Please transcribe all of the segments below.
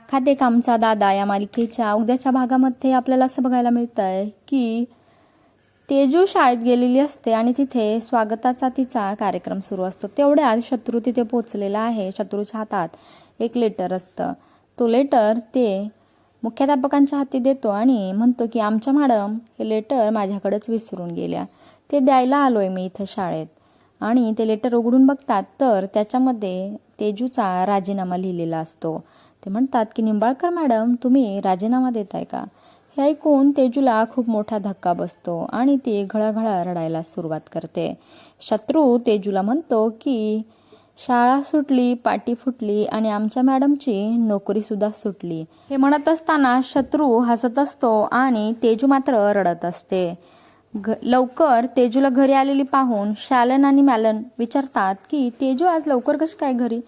अख्खा ते कामचा दादा या मालिकेच्या उद्याच्या भागामध्ये आपल्याला असं बघायला मिळतं आहे की तेजू शाळेत गेलेली असते आणि तिथे स्वागताचा तिचा कार्यक्रम सुरू असतो. तेवढ्यात शत्रू तिथे पोचलेला आहे. शत्रूच्या हातात एक लेटर असतं. तो लेटर ते मुख्याध्यापकांच्या हाती देतो आणि म्हणतो की आमच्या मॅडम हे लेटर माझ्याकडेच विसरून गेल्या. ते द्यायला आलोय मी इथं शाळेत. आणि ते लेटर उघडून बघतात तर त्याच्यामध्ये तेजूचा राजीनामा लिहिलेला असतो. ते म्हणतात की निंबाळकर मॅडम तुम्ही राजीनामा देताय का? हे ऐकून तेजूला खूप मोठा धक्का बसतो आणि ती घळाघळा रडायला सुरुवात करते. शत्रू तेजूला म्हणतो की शाळा सुटली पाटी फुटली आणि आमच्या मॅडमची नोकरीसुद्धा सुटली. हे म्हणत असताना शत्रू हसत असतो आणि तेजू मात्र रडत असते. घ लवकर तेजूला घरी आलेली पाहून शालन आणि मॅलन विचारतात की तेजू आज लवकर कशी काय घरी?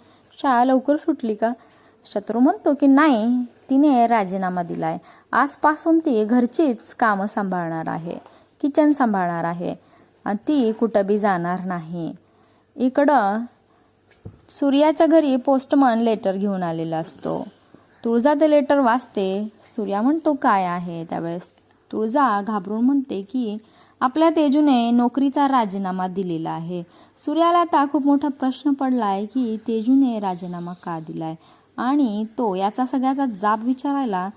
शाळा लवकर सुटली का? शत्रू म्हणतो की नाही तिने राजीनामा दिलाय. आजपासून ती घरचीच कामं सांभाळणार आहे किचन सांभाळणार आहे आणि ती कुठं बी जाणार नाही. इकडं सूर्याच्या घरी पोस्टमन लेटर घेऊन आलेला असतो. तुळजा ते लेटर वाचते सूर्या म्हणतो काय आहे? त्यावेळेस तुळजा घाबरून म्हणते की आपल्या तेजूने नोकरीचा राजीनामा दिलेला आहे. सूर्याला आता खूप मोठा प्रश्न पडला आहे की तेजूने राजीनामा का दिलाय? आणि तो याचा सगळ्याचा जाब विचारायला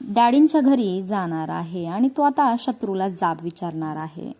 डॅडींच्या घरी जाणार आहे आणि तो आता शत्रूला जाब विचारणार आहे.